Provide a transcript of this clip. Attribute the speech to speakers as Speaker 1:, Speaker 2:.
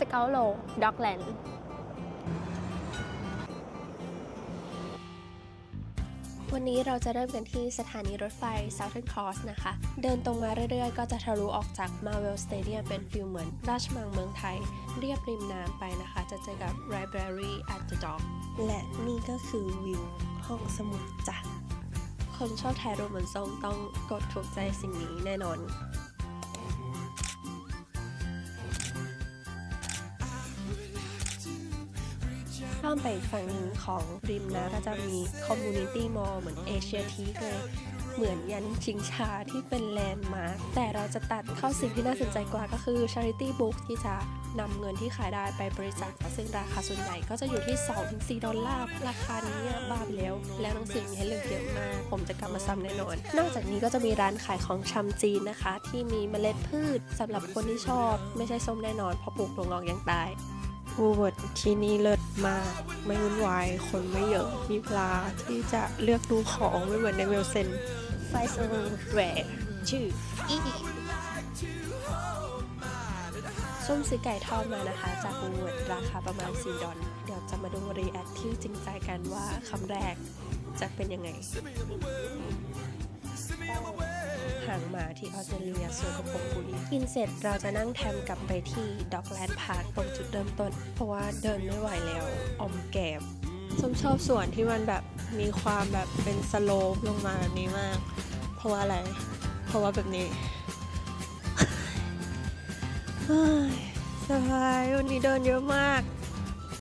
Speaker 1: สเกลโลด็อกแลนด์วันนี้เราจะเริ่มกันที่สถานีรถไฟ Southern Cross นะคะ เดินตรงมาเรื่อยๆ ก็จะทะลุออกจาก Marvel Stadium เป็นฟิลเหมือนราชมังเมืองไทย เรียบริมน้ำไปนะคะ จะเจอกับ Library at the Dock และนี่ก็คือวิวห้องสมุดจ้ะคนชอบถ่ายรูปเหมือนส้มต้องกดถูกใจสิ่งนี้แน่นอน ข้ามไปอีกฝั่งหนึ่งของริมนะ ก็จะมีคอมมูนิตี้มอลล์เหมือนเอเชียทีเลยเหมือนยันชิงชาที่เป็นแลนด์มาร์คแต่เราจะตัดเข้าสิ่งที่น่าสนใจกว่าก็คือ Charity Book ที่จะนำเงินที่ขายได้ไปบริจาคซึ่งราคาส่วนใหญ่ก็จะอยู่ที่ 2-4 ดอลลาร์ ราคานี้บ้าไปแล้ว แล้วหนังสือมีให้เลือกเยอะมาก ผมจะกลับมาซ้ำแน่นอน นอกจากนี้ก็จะมีร้านขายของชำจีนนะคะ ที่มีเมล็ดพืชสำหรับคนที่ชอบ ไม่ใช่ส้มแน่นอนเพราะปลูกถั่วงอกยังตาย วูเวิร์ดที่นี่เลิศมาก ไม่วุ่นวาย คนไม่เยอะ มีเวลาที่จะเลือกดูของไม่เหมือนในเวลเซนไฟเซอร์แรชื่ออีส้มซื้อไก่ทอดมานะคะ จากวูเวิร์ดราคาประมาณ 4 ดอลเดี๋ยวจะมาดูรีแอคที่จริงใจกันว่าคำแรกจะเป็นยังไงหางมาที่ออสเตรเลียสวยกว่าผมกูอีกกินเสร็จเราจะนั่งแทมกลับไปที่ด็อกแลนด์พาร์คตรงจุดเริ่ม ราะว่าเดินไม่ไหวแล้วอมแกบส้มชอบส่วนที่มันแบบมีความแบบเป็นสโลปลงมาแบบนี้มาก เพราะว่าอะไร เพราะว่าแบบนี้เฮ้ยสบายวันนี้เดินเยอะมาก